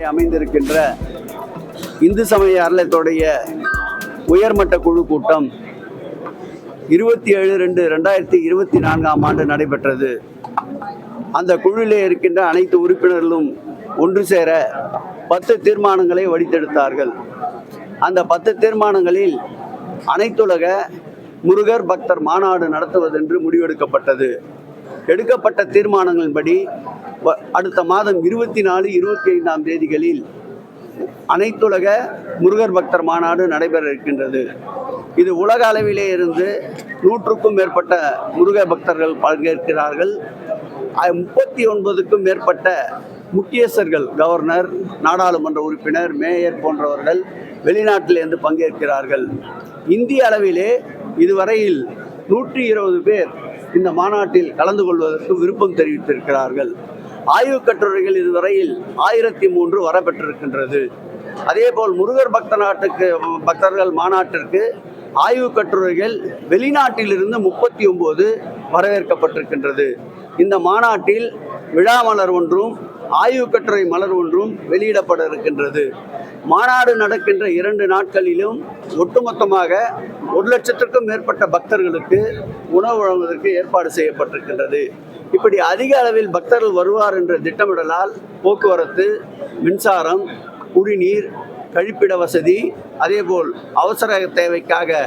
மாவட்டத்தில் அமைந்திருக்கின்ற இந்து சமய அறலத்துடைய உயர்மட்ட குழு கூட்டம் இருபத்தி ஏழு ரெண்டு ரெண்டாயிரத்தி இருபத்தி நான்காம் ஆண்டு நடைபெற்றது. அந்த குழுவிலே இருக்கின்ற அனைத்து உறுப்பினர்களும் ஒன்று சேர பத்து தீர்மானங்களை வடித்தெடுத்தார்கள். அந்த பத்து தீர்மானங்களில் அனைத்துலக முருகர் பக்தர் மாநாடு நடத்துவதென்று முடிவெடுக்கப்பட்டது. எடுக்கப்பட்ட தீர்மானங்களின்படி வ- அடுத்த மாதம் இருபத்தி நாலு இருபத்தி ஐந்தாம் தேதிகளில் அனைத்துலக முருகர் பக்தர் மாநாடு நடைபெற இருக்கின்றது. இது உலக அளவிலே இருந்து நூற்றுக்கும் மேற்பட்ட முருக பக்தர்கள் பங்கேற்கிறார்கள். முப்பத்தி ஒன்பதுக்கும் மேற்பட்ட முக்கியஸ்தர்கள் கவர்னர் நாடாளுமன்ற உறுப்பினர் மேயர் போன்றவர்கள் வெளிநாட்டிலிருந்து பங்கேற்கிறார்கள். இந்திய அளவிலே இதுவரையில் நூற்றி இருபது பேர் இந்த மாநாட்டில் கலந்து கொள்வதற்கு விருப்பம் தெரிவித்திருக்கிறார்கள். ஆய்வுக் கட்டுரைகள் இதுவரையில் ஆயிரத்தி மூன்று வரப்பெற்றிருக்கின்றது. அதேபோல் முருகர் பக்த நாட்டுக்கு பக்தர்கள் மாநாட்டிற்கு ஆய்வுக் கட்டுரைகள் வெளிநாட்டிலிருந்து முப்பத்தி ஒன்பது வரவேற்கப்பட்டிருக்கின்றது. இந்த மாநாட்டில் விழா மலர் ஒன்றும் ஆய்வு கட்டுரை மலர் ஒன்றும் வெளியிடப்பட இருக்கின்றது. மாநாடு நடக்கின்ற இரண்டு நாட்களிலும் ஒட்டுமொத்தமாக ஒரு லட்சத்திற்கும் மேற்பட்ட பக்தர்களுக்கு உணவு வழங்குவதற்கு ஏற்பாடு செய்யப்பட்டிருக்கின்றது. இப்படி அதிக அளவில் பக்தர்கள் வருவார் என்ற திட்டமிடலால் போக்குவரத்து மின்சாரம் குடிநீர் கழிப்பிட வசதி அதேபோல் அவசர தேவைக்காக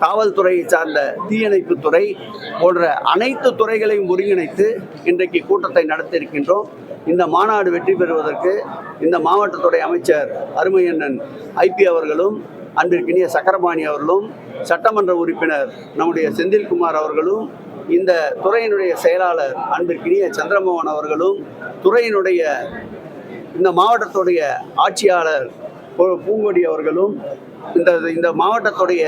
காவல்துறையை சார்ந்த தீயணைப்பு துறை போன்ற அனைத்து துறைகளையும் ஒருங்கிணைத்து இன்றைக்கு கூட்டத்தை நடத்தியிருக்கின்றோம். இந்த மாநாடு வெற்றி பெறுவதற்கு இந்த மாவட்டத்துடைய அமைச்சர் அருமையண்ணன் ஐபி அவர்களும் அன்பிற்கினிய சக்கரபாணி அவர்களும் சட்டமன்ற உறுப்பினர் நம்முடைய செந்தில்குமார் அவர்களும் இந்த துறையினுடைய செயலாளர் அன்பிற்கினிய சந்திரமோகன் அவர்களும் துறையினுடைய இந்த மாவட்டத்துடைய ஆட்சியாளர் பூங்கொடி அவர்களும் இந்த இந்த மாவட்டத்துடைய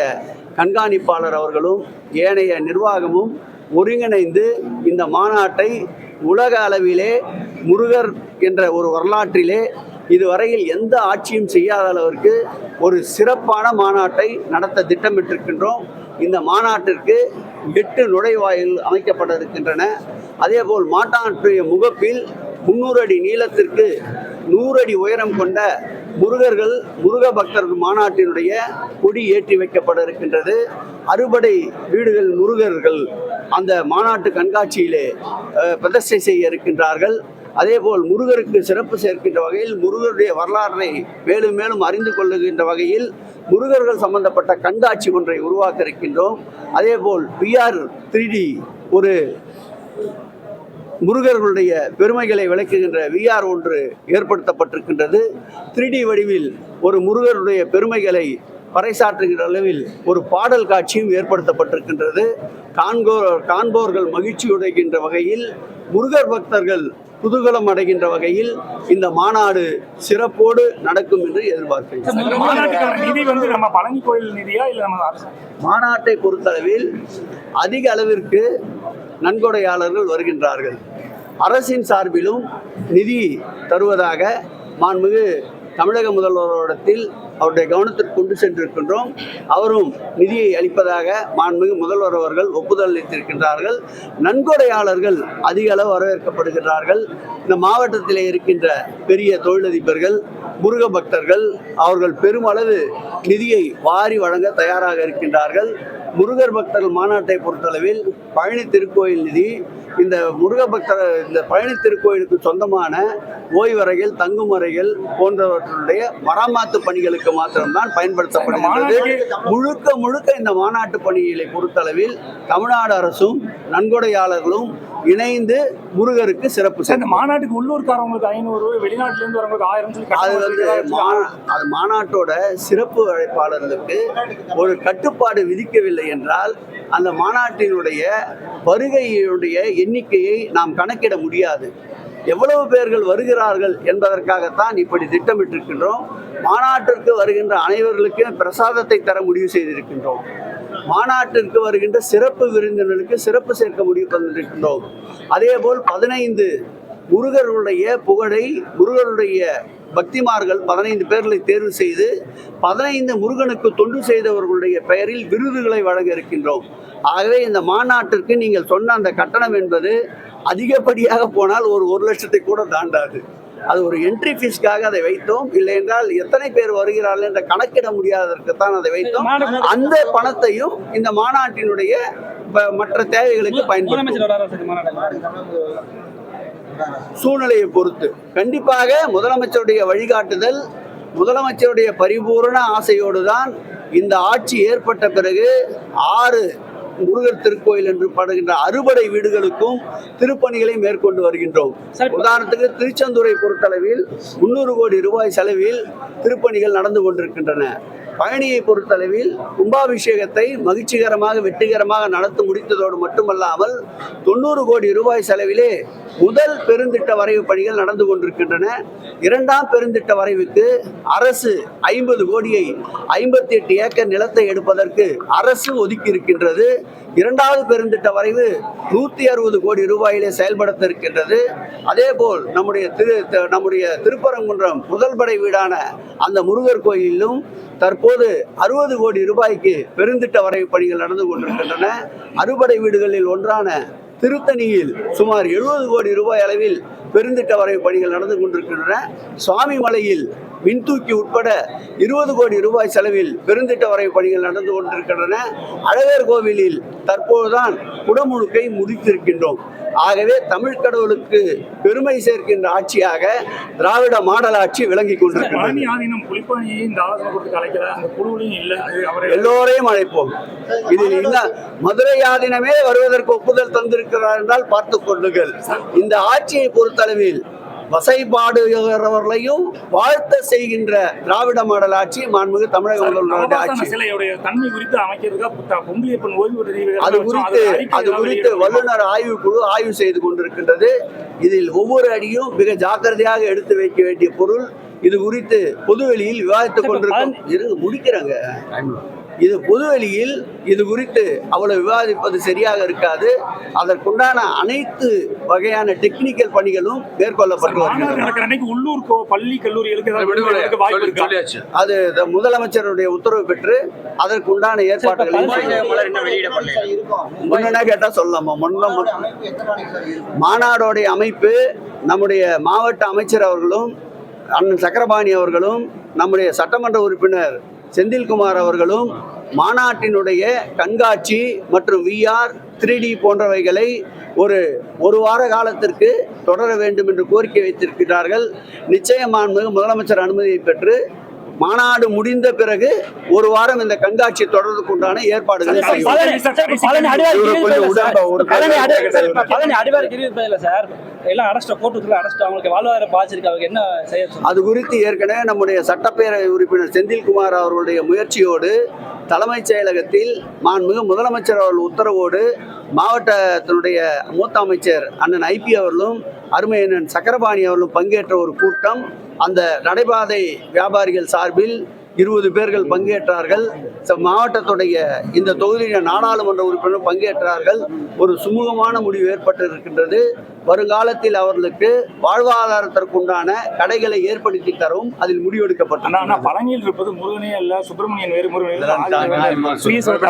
கண்காணிப்பாளர் அவர்களும் ஏனைய நிர்வாகமும் ஒருங்கிணைந்து இந்த மாநாட்டை உலக அளவிலே முருகர் என்ற ஒரு வரலாற்றிலே இதுவரையில் எந்த ஆட்சியும் செய்யாத அளவிற்கு ஒரு சிறப்பான மாநாட்டை நடத்த திட்டமிட்டிருக்கின்றோம். இந்த மாநாட்டிற்கு எட்டு நுழைவாயில் அமைக்கப்பட இருக்கின்றன அதேபோல் மாட்டாற்றுடைய முகப்பில் முன்னூறு அடி நீளத்திற்கு நூறு அடி உயரம் கொண்ட முருகர்கள் முருக பக்தர் மாநாட்டினுடைய கொடி ஏற்றி வைக்கப்பட இருக்கின்றது. அறுபடை வீடுகள் முருகர்கள் அந்த மாநாட்டு கண்காட்சியிலே பிரதர்ஷை செய்ய இருக்கின்றார்கள். அதேபோல் முருகருக்கு சிறப்பு சேர்க்கின்ற வகையில் முருகருடைய வரலாற்றை மேலும் மேலும் அறிந்து கொள்ளுகின்ற வகையில் முருகர்கள் சம்பந்தப்பட்ட கண்காட்சி ஒன்றை உருவாக்க இருக்கின்றோம். அதேபோல் பிஆர் த்ரீ ஒரு முருகர்களுடைய பெருமைகளை விளக்குகின்ற விஆர் ஒன்று ஏற்படுத்தப்பட்டிருக்கின்றது. 3D வடிவில் ஒரு முருகருடைய பெருமைகளை பறைசாற்றுகிற அளவில் ஒரு பாடல் காட்சியும் ஏற்படுத்தப்பட்டிருக்கின்றது. காண்போ காண்போர்கள் மகிழ்ச்சி அடைகின்ற வகையில் முருகர் பக்தர்கள் குதூகலம் அடைகின்ற வகையில் இந்த மாநாடு சிறப்போடு நடக்கும் என்று எதிர்பார்க்கிறேன். மாநாட்டை பொறுத்தளவில் அதிக அளவிற்கு நன்கொடையாளர்கள் வருகின்றார்கள். அரசின் சார்பிலும் நிதி தருவதாக மாண்புமிகு தமிழக முதல்வரிடத்தில் அவருடைய கவனத்திற்கு கொண்டு சென்றிருக்கின்றோம். அவரும் நிதியை அளிப்பதாக மாண்புமிகு முதல்வர் அவர்கள் ஒப்புதல் அளித்திருக்கின்றார்கள். நன்கொடையாளர்கள் அதிக அளவு வரவேற்கப்படுகிறார்கள் இந்த மாவட்டத்திலே இருக்கின்ற பெரிய தொழிலதிபர்கள் முருக பக்தர்கள் அவர்கள் பெருமளவு நிதியை வாரி வழங்க தயாராக இருக்கின்றார்கள். முருகர் பக்தர்கள் மாநாட்டை பொறுத்தளவில் பழனி திருக்கோயில் நிதி இந்த முருக பக்தர் இந்த பழனி திருக்கோயிலுக்கு சொந்தமான ஓய்வறைகள் தங்குமறைகள் போன்றவற்றுடைய மராமாத்து பணிகளுக்கு மாத்திரம்தான் பயன்படுத்தப்படுகின்றது. முழுக்க முழுக்க இந்த மாநாட்டு பணிகளை பொறுத்தளவில் தமிழ்நாடு அரசும் நன்கொடையாளர்களும் இணைந்து முருகருக்கு சிறப்பு சார், மாநாட்டுக்கு உள்ளூர்காரவங்களுக்கு ஐநூறு வெளிநாட்டுல இருந்து வரவங்களுக்கு ஆயிரம் அது வந்து அது மாநாட்டோட சிறப்பு அழைப்பாளர்களுக்கு ஒரு கட்டுப்பாடு விதிக்கவில்லை என்றால் அந்த மாநாட்டினுடைய வருகையுடைய எண்ணிக்கையை நாம் கணக்கிட முடியாது. எவ்வளவு பேர்கள் வருகிறார்கள் என்பதற்காகத்தான் இப்படி திட்டமிட்டிருக்கின்றோம். மாநாட்டிற்கு வருகின்ற அனைவர்களுக்கும் பிரசாதத்தை தர முடிவு செய்திருக்கின்றோம். மாநாட்டிற்கு வருகின்ற சிறப்பு விருந்தினருக்கு சிறப்பு சேர்க்க முடிவு பண்ணிருக்கின்றோம். அதேபோல் பதினைந்து முருகருடைய புகழை முருகருடைய பக்திமார்கள் பதினைந்து பேர்களை தேர்வு செய்து பதினைந்து முருகனுக்கு தொண்டு செய்தவர்களுடைய பெயரில் விருதுகளை வழங்க இருக்கின்றோம். ஆகவே இந்த மாநாட்டிற்கு நீங்கள் சொன்ன அந்த கட்டணம் என்பது அதிகப்படியாக போனால் ஒரு ஒரு லட்சத்தை கூட தாண்டாது. அது ஒரு என்ட்ரி ஃபீஸ்க்காக அதை வைத்தோம். இல்லை என்றால் எத்தனை பேர் வருகிறார்கள் என்ற கணக்கிட முடியாததற்கு தான் அதை வைத்தோம். அந்த பணத்தையும் இந்த மாநாட்டினுடைய மற்ற தேவைகளுக்கு பயன்படுத்தும் சூழ்நிலையை பொறுத்து. கண்டிப்பாக முதலமைச்சருடைய வழிகாட்டுதல் முதலமைச்சருடைய பரிபூரண ஆசையோடு தான் இந்த ஆட்சி ஏற்பட்ட பிறகு ஆறு முருகர் திருக்கோயில் என்று படுகின்ற அறுபடை வீடுகளுக்கும் திருப்பணிகளை மேற்கொண்டு வருகின்றோம். உதாரணத்துக்கு திருச்செந்தூரை பொறுத்தளவில் முன்னூறு கோடி ரூபாய் செலவில் திருப்பணிகள் நடந்து கொண்டிருக்கின்றன. பழனியை பொறுத்தளவில் கும்பாபிஷேகத்தை மகிழ்ச்சிகரமாக வெற்றிகரமாக நடத்தி முடித்ததோடு மட்டுமல்லாமல் தொண்ணூறு கோடி ரூபாய் செலவிலே முதல் பெருந்திட்ட வரைவு பணிகள் நடந்து கொண்டிருக்கின்றன. இரண்டாம் பெருந்திட்ட வரைவுக்கு அரசு ஐம்பது கோடியை ஐம்பத்தி எட்டு ஏக்கர் நிலத்தை எடுப்பதற்கு அரசு ஒதுக்கி இருக்கின்றது. இரண்டாவது பெருந்திட்ட வரைவு நூற்றி அறுபது கோடி ரூபாயிலே செயல்படுத்த இருக்கின்றது. அதேபோல் நம்முடைய திரு த- நம்முடைய திருப்பரங்குன்றம் முதல் படை வீடான அந்த முருகர் கோயிலிலும் தற்போது அறுபது கோடி ரூபாய்க்கு பெருந்திட்ட வரைவு பணிகள் நடந்து கொண்டிருக்கின்றன. அறுபடை வீடுகளில் ஒன்றான திருத்தணியில் சுமார் எழுபது கோடி ரூபாய் அளவில் பெருந்திட்ட வரைவு பணிகள் நடந்து கொண்டிருக்கின்றன. சுவாமிமலையில் மின்தூக்கி உட்பட இருபது கோடி ரூபாய் செலவில் பெருந்திட்ட வரைவு பணிகள் நடந்து கொண்டிருக்கின்றன. அழகர் கோவிலில் தற்போதுதான் குடமுழுக்கை முடித்திருக்கின்றோம். ஆகவே தமிழ் கடவுளுக்கு பெருமை சேர்க்கின்ற ஆட்சியாக திராவிட மாடல் ஆட்சி விளங்கி கொண்டிருக்கிறது எல்லோரையும் அழைப்போம். இதில் இந்த மதுரை ஆதீனமே வருவதற்கு ஒப்புதல் தந்திருக்கிறார் என்றால் பார்த்துக் கொள்ளுங்கள். இந்த ஆட்சியை பொறுத்தளவில் வசைபாடுகிறவர்களையும் வாழ்த்த செய்கின்ற திராவிட மாடல் ஆட்சி மாண்புமிகு தமிழக முதல்வருடைய ஆட்சி. தன்மை குறித்து பெற்ற அது குறித்து அது குறித்து வல்லுநர் ஆய்வு குழு ஆய்வு செய்து கொண்டிருக்கின்றது. இதில் ஒவ்வொரு அடியும் மிக ஜாக்கிரதையாக எடுத்து வைக்க வேண்டிய பொருள். இது குறித்து பொதுவெளியில் விவாதித்துக் கொண்டிருக்கோம். இருங்க முடிக்கிறாங்க. இது பொதுவெளியில் இது குறித்து அவ்வளவு விவாதிப்பது சரியாக இருக்காது. அதற்குண்டான அனைத்து வகையான டெக்னிக்கல் பணிகளும் மேற்கொள்ளப்பட்டு மாநாடு வருகிறது உள்ளூர் பள்ளி கல்லூரிகளுக்கு அது முதலமைச்சருடைய உத்தரவு பெற்று அதற்குண்டான ஏற்பாடுகளை முன்னா கேட்டா சொல்லலாமா? முன்ன மாநாடோடைய அமைப்பு நம்முடைய மாவட்ட அமைச்சர் அவர்களும் அண்ணன் சக்கரபாணி அவர்களும் நம்முடைய சட்டமன்ற உறுப்பினர் செந்தில்குமார் அவர்களும் மாநாட்டினுடைய கண்காட்சி மற்றும் விஆர் த்ரீ டி போன்றவைகளை ஒரு ஒரு வார காலத்திற்கு தொடர வேண்டும் என்று கோரிக்கை வைத்திருக்கிறார்கள். நிச்சயமான முதலமைச்சர் அனுமதியை பெற்று மாநாடு முடிந்த பிறகு ஒரு வாரம் இந்த கண்காட்சி தொடர்றதுக்கு உண்டான ஏற்பாடுகளை? அது குறித்து ஏற்கனவே நம்முடைய சட்டப்பேரவை உறுப்பினர் செந்தில்குமார் அவர்களுடைய முயற்சியோடு தலைமைச் செயலகத்தில் மாண்புமிகு முதலமைச்சர் அவர்கள் உத்தரவோடு மாவட்டத்தினுடைய மூத்த அமைச்சர் அண்ணன் ஐபி அவர்களும் அருமை அண்ணன் சக்கரபாணி அவர்களும் பங்கேற்ற ஒரு கூட்டம். அந்த நடைபாதை வியாபாரிகள் சார்பில் இருபது பேர்கள் பங்கேற்றார்கள். மாவட்டத்துடைய இந்த தொகுதியின் நாடாளுமன்ற உறுப்பினர் பங்கேற்றார்கள். ஒரு சுமூகமான முடிவு ஏற்பட்டு இருக்கின்றது வருங்காலத்தில் அவர்களுக்கு வாழ்வாதாரத்திற்குண்டான கடைகளை ஏற்படுத்தி தரவும் அதில் முடிவெடுக்கப்பட்டது. பழனியில் இருப்பது முருகனே அல்ல சுப்பிரமணியன் வேறு முருகன்